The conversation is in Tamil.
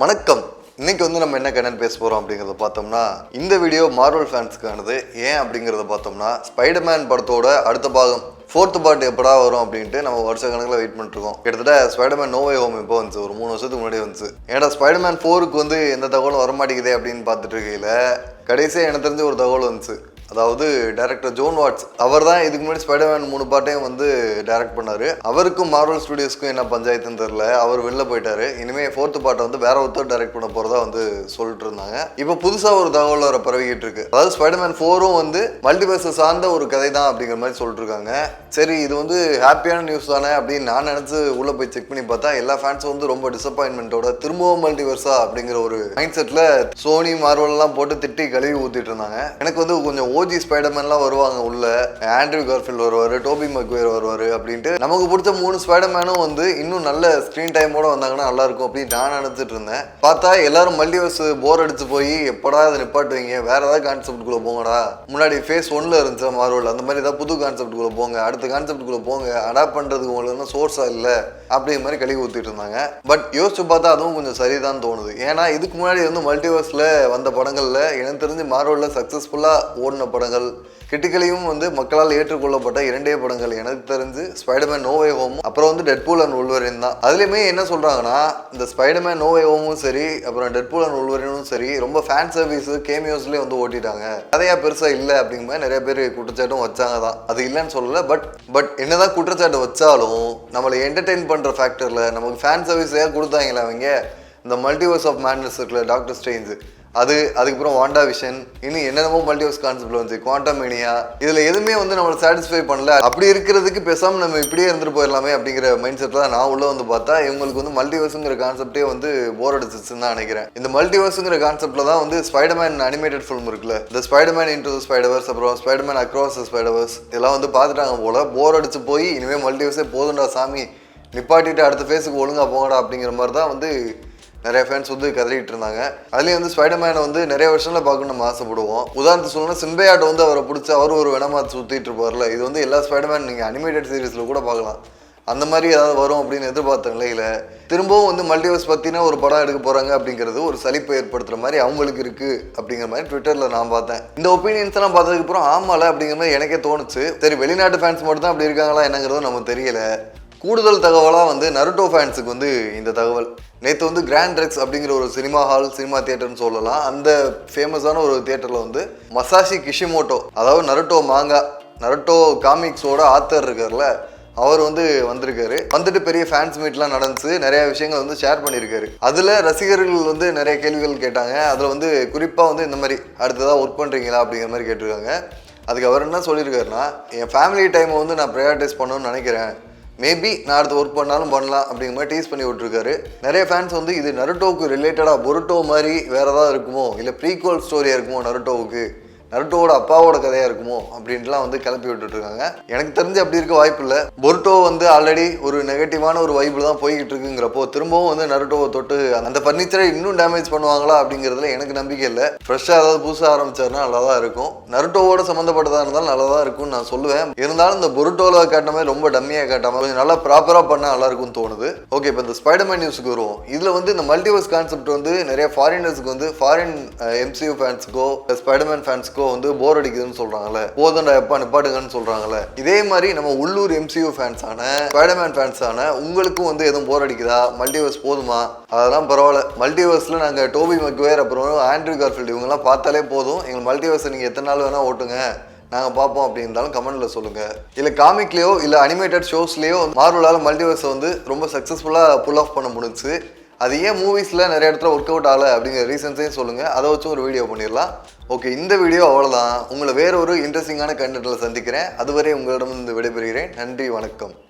வணக்கம். இன்னைக்கு வந்து நம்ம என்ன கண்ணன் பேச போகிறோம் அப்படிங்கிறத பார்த்தோம்னா இந்த வீடியோ மார்வல் ஃபேன்ஸ்க்கானது ஏன் அப்படிங்கிறத பார்த்தோம்னா ஸ்பைடர்மேன் படத்தோட அடுத்த பாகம் ஃபோர்த்து பார்ட் எப்படா வரும் அப்படின்ட்டு நம்ம வருஷ கணக்கில் வெயிட் பண்ணிட்டு இருக்கோம் கிட்டத்தட்ட ஸ்பைடர்மேன் நோவே ஹோம் இப்போ வந்துச்சு ஒரு மூணு வருஷத்துக்கு முன்னாடி வந்துச்சு. ஏன்னா ஸ்பைடர்மேன் ஃபோருக்கு வந்து எந்த தகவலும் வர மாட்டேங்குதே அப்படின்னு பார்த்துட்டு இருக்கையில் கடைசியாக எனக்கு தெரிஞ்ச ஒரு தகவல் வந்துச்சு. அதாவது டைரக்டர் ஜோன் வாட்ஸ் அவர் தான் இதுக்கு முன்னாடி ஸ்பைடர்மேன் மூணு பாட்டையும் வந்து டைரக்ட் பண்ணாரு. அவருக்கும் மார்வல் ஸ்டுடியோஸ்க்கும் என்ன பஞ்சாயத்துன்னு தெரில அவர் வெளில போயிட்டாரு. இனிமேல் ஃபோர்த்து பாட்டை வந்து வேற ஒருத்தர் டைரக்ட் பண்ண போகிறதா வந்து சொல்லிட்டு இருந்தாங்க. இப்போ புதுசாக ஒரு தகவல் வர பரவிக்கிட்டு இருக்கு. அதாவது ஸ்பைடர்மேன் ஃபோரும் வந்து மல்டிவர்ஸ் சார்ந்த ஒரு கதை தான் அப்படிங்கிற மாதிரி சொல்லிட்டு இருக்காங்க. சரி இது வந்து ஹாப்பியான நியூஸ் தானே அப்படின்னு நான் நினச்சி உள்ளே போய் செக் பண்ணி பார்த்தா எல்லா ஃபேன்ஸும் வந்து ரொம்ப டிசப்பாயின்மெண்ட்டோட திரும்பவும் மல்டிவர்ஸா அப்படிங்கிற ஒரு மைண்ட் செட்டில் சோனி மார்வல்லாம் போட்டு திட்டி கழுவி ஊற்றிட்டு இருந்தாங்க. எனக்கு வந்து கொஞ்சம் ஓஜி ஸ்பைடர்மேன்லாம் வருவாங்க உள்ள. ஆண்ட்ரி கார்ஃபில் வருவார் டோபி மக்வேர் வருவார் அப்படின்ட்டு. நமக்கு பிடிச்ச மூணு ஸ்பைடர்மேனும் வந்து இன்னும் நல்ல ஸ்க்ரீன் டைமோட வந்தாங்கன்னா நல்லா இருக்கும் அப்படின்னு நான் நினச்சிட்டு இருந்தேன். பார்த்தா எல்லாரும் மல்டிவர்ஸ் போர் அடிச்சு போய் எப்படா அதை நிப்பாட்டுவீங்க? வேற ஏதாவது கான்செப்ட்குள்ள போங்கடா. முன்னாடி ஃபேஸ் ஒன்ல இருந்துச்சு மார்வல் அந்த மாதிரி ஏதாவது புது கான்செப்ட்குள்ள போங்க. அடுத்த கான்செப்ட்குள்ள போங்க. அடாப்ட் பண்றதுக்கு உங்களுக்கு சோர்ஸா இல்லை அப்படிங்கிற மாதிரி கழுவி ஊத்திட்டு இருந்தாங்க. பட் யோசிச்சு பார்த்தா அதுவும் கொஞ்சம் சரிதான் தோணுது. ஏன்னா இதுக்கு முன்னாடி வந்து மல்டிவர்ஸ்ல வந்த படங்கள்ல எனக்கு தெரிஞ்சு மார்வல்ல சக்சஸ்ஃபுல்லா ஓடின படங்கள்? கிரிட்டிக்கலையும் வந்து மக்களால் ஏற்றுக்கொள்ளப்பட்ட இரண்டே படங்கள். எனக்கு தெரிஞ்சு ஸ்பைடர்மேன் நோவே ஹோமும் அப்புறம் வந்து டெட்பூல் அண்ட் உள்வரின் தான். அதுலேயுமே என்ன சொல்கிறாங்கன்னா இந்த ஸ்பைடர்மேன் நோவே ஹோமும் சரி அப்புறம் டெட்பூல் அண்ட் உள்வரினும் சரி ரொம்ப ஃபேன் சர்வீஸ் கேமியோஸ்லேயே வந்து ஓட்டிட்டாங்க. கதையாக பெருசாக இல்லை அப்படிங்கிற மாதிரி நிறைய பேர் குற்றச்சாட்டும் வச்சாங்க தான். அது இல்லைன்னு சொல்லலை பட் பட் என்னதான் குற்றச்சாட்டு வச்சாலும் நம்மளை என்டர்டெயின் பண்ணுற ஃபேக்டரில் நமக்கு ஃபேன் சர்வீஸ் ஏன் கொடுத்தாங்களே அவங்க இந்த மல்டிவர்ஸ் ஆஃப் மேட்னஸ் இருக்குல்ல டாக்டர் ஸ்ட்ரேஞ்ச் அது அதுக்கப்புறம் வாண்டா விஷன் இன்னும் என்னென்னமோ மல்டிவர்ஸ் கான்செப்ட்ல வந்து குவாண்டமேனியா இதுல எதுவுமே வந்து நம்மளை சாட்டிஸ்ஃபை பண்ணல. அப்படி இருக்கிறதுக்கு பேசாம நம்ம இப்படியே இருந்துட்டு போயிடலாமே அப்படிங்கிற மைண்ட் செட்ல தான் நான் உள்ள வந்து பார்த்தா இவங்களுக்கு வந்து மல்டிவர்ஸுங்கிற கான்செப்டே வந்து போர் அடிச்சிச்சுன்னு தான் நினைக்கிறேன். இந்த மல்டிவர்ஸுங்கிற கான்செப்ட்ல தான் வந்து ஸ்பைடர்மேன் அனிமேட்டட் ஃபிலிம் இருக்குல்ல. இந்த ஸ்பைடர்மேன் இன்டு ஸ்பைடர்வர்ஸ் அப்புறம் ஸ்பைடர்மேன் அக்ராஸ் ஸ்பைடர்வர்ஸ் இதெல்லாம் வந்து பார்த்துட்டாங்க போல போர் அடிச்சு போய் இனிமேல் மல்டிவர்ஸே போதுண்டா சாமி. நிப்பாட்டிட்டு அடுத்த ஃபேஸுக்கு ஒழுங்காக போங்கடா அப்படிங்கிற மாதிரி தான் வந்து நிறைய ஃபேன்ஸ் வந்து கதறிட்டு இருந்தாங்க. அதுலேயும் வந்து ஸ்பைடர்மேனை வந்து நிறைய வருஷம்ல பார்க்கணும் நம்ம ஆசைப்படுவோம். உதாரணத்துக்கு சொல்லணும்னா சிம்பையாட் வந்து அவரை பிடிச்சி அவர் ஒரு வினமா சுற்றிட்டு இருப்பார்ல. இது வந்து எல்லா ஸ்பைடர்மேன் நீங்கள் அனிமேட்டட் சீரிஸில் கூட பார்க்கலாம். அந்த மாதிரி ஏதாவது வரும் அப்படின்னு எதிர்பார்த்த நிலையில் திரும்பவும் வந்து மல்டிவர்ஸ் பற்றின ஒரு படம் எடுக்க போகிறாங்க அப்படிங்கிறது ஒரு சலிப்பை ஏற்படுத்துகிற மாதிரி அவங்களுக்கு இருக்குது அப்படிங்கிற மாதிரி ட்விட்டரில் நான் பார்த்தேன். இந்த ஒப்பீனியன்ஸ்லாம் பார்த்ததுக்கப்புறம் ஆமால அப்படிங்கிற மாதிரி எனக்கே தோணுச்சு. சரி வெளிநாட்டு ஃபேன்ஸ் மட்டும் தான் அப்படி இருக்காங்களா என்னங்கிறதும் நமக்கு தெரியல. கூடுதல் தகவலாக வந்து நருட்டோ ஃபேன்ஸுக்கு வந்து இந்த தகவல். நேற்று வந்து கிராண்ட் ரெக்ஸ் அப்படிங்கிற ஒரு சினிமா ஹால் சினிமா தியேட்டர்னு சொல்லலாம். அந்த ஃபேமஸான ஒரு தியேட்டரில் வந்து மசாஷி கிஷிமோட்டோ அதாவது நருட்டோ மாங்கா நருட்டோ காமிக்ஸோட ஆத்தர் இருக்கார்ல அவர் வந்து வந்திருக்காரு. வந்துட்டு பெரிய ஃபேன்ஸ் மீட்லாம் நடந்துச்சு. நிறைய விஷயங்கள் வந்து ஷேர் பண்ணியிருக்காரு அதில் ரசிகர்கள் வந்து நிறைய கேள்விகள் கேட்டாங்க. அதில் வந்து குறிப்பாக வந்து இந்த மாதிரி அடுத்ததாக ஒர்க் பண்ணுறீங்களா அப்படிங்கிற மாதிரி கேட்டிருக்காங்க. அதுக்கு அவர் என்ன சொல்லியிருக்காருன்னா என் ஃபேமிலி டைமை வந்து நான் ப்ரையாரிட்டைஸ் பண்ணணும்னு நினைக்கிறேன். மேபி நான் அடுத்து ஒர்க் பண்ணாலும் பண்ணலாம் அப்படிங்கிற மாதிரி டீஸ் பண்ணி விட்டுருக்காரு. நிறைய ஃபேன்ஸ் வந்து இது நருட்டோவுக்கு ரிலேட்டடாக பொருட்டோ மாதிரி வேறு ஏதாவது இருக்குமோ? இல்லை ப்ரீக்வல் ஸ்டோரியாக இருக்குமோ நருட்டோவுக்கு? நருட்டோட அப்பாவோட கதையாக இருக்குமோ அப்படின்ட்டுலாம் வந்து கிளப்பி விட்டுட்ருக்காங்க. எனக்கு தெரிஞ்சு அப்படி இருக்க வாய்ப்பு இல்லை. பொருட்டோ வந்து ஆல்ரெடி ஒரு நெகட்டிவான ஒரு வைப்பில் தான் போய்கிட்டு இருக்குங்கிறப்போ திரும்பவும் வந்து நருட்டோவை தொட்டு அந்த ஃபர்னிச்சரை இன்னும் டேமேஜ் பண்ணுவாங்களா அப்படிங்கிறதுல எனக்கு நம்பிக்கை இல்லை. ஃப்ரெஷ்ஷாக ஏதாவது புதுசாக ஆரம்பிச்சாருன்னா நல்லா தான் இருக்கும். நருட்டோவோட சம்மந்தப்பட்டதாக இருந்தாலும் நல்லா தான் இருக்கும்னு நான் சொல்லுவேன். இருந்தாலும் இந்த பொருட்டோவில் காட்டின மாதிரி ரொம்ப டம்மியாக காட்டாமல் கொஞ்சம் நல்லா ப்ராப்பராக பண்ணால் நல்லா இருக்கும்னு தோணுது. ஓகே இப்போ இந்த ஸ்பைடர்மேன் நியூஸுக்கு வருவோம். இதில் வந்து இந்த மல்டிவர்ஸ் கான்செப்ட் வந்து நிறைய ஃபாரினர்ஸ்க்கு வந்து ஃபாரின் எம்சியூ ஃபேன்ஸுக்கோ ஸ்பைடர்மேன் ஃபேன்ஸுக்கோ இப்போ வந்து போர் அடிக்குதுன்னு சொல்கிறாங்கல்ல போதண்டா எப்போ நிப்பாட்டுங்கன்னு சொல்கிறாங்கல்ல இதே மாதிரி நம்ம உள்ளூர் எம்சியூ ஃபேன்ஸான ஸ்பைடர்மேன் ஃபேன்ஸான உங்களுக்கும் வந்து எதுவும் போர் அடிக்குதா? மல்டிவர்ஸ் போதுமா? அதெல்லாம் பரவாயில்ல. மல்டிவர்ஸில் நாங்கள் டோபி மக்வேர் அப்புறம் ஆண்ட்ரூ கார்ஃபீல்டு இவங்கெல்லாம் பார்த்தாலே போதும். எங்கள் மல்டிவர்ஸை நீங்கள் எத்தனை நாள் வேணால் ஓட்டுங்க. நாங்கள் பார்ப்போம் அப்படி இருந்தாலும் கமெண்ட்ல சொல்லுங்க. இல்லை காமிக்லேயோ இல்லை அனிமேட்டட் ஷோஸ்லேயோ மார்வலால் மல்டிவர்ஸை வந்து ரொம்ப சக்ஸஸ்ஃபுல்லாக புல் ஆஃப் பண்ண முடிஞ்சுச்சு. அது ஏன் மூவிஸில் நிறைய இடத்துல ஒர்க் அவுட் ஆகலை அப்படிங்கிற ரீசன்ஸையும் சொல்லுங்கள் அதை வச்சும் ஒரு வீடியோ பண்ணிடலாம். ஓகே இந்த வீடியோ அவ்வளோதான் உங்களை வேற ஒரு இன்ட்ரெஸ்டிங்கான கண்டென்ட்டில் சந்திக்கிறேன். அதுவரை உங்களிடம் விடைபெறுகிறேன். நன்றி வணக்கம்.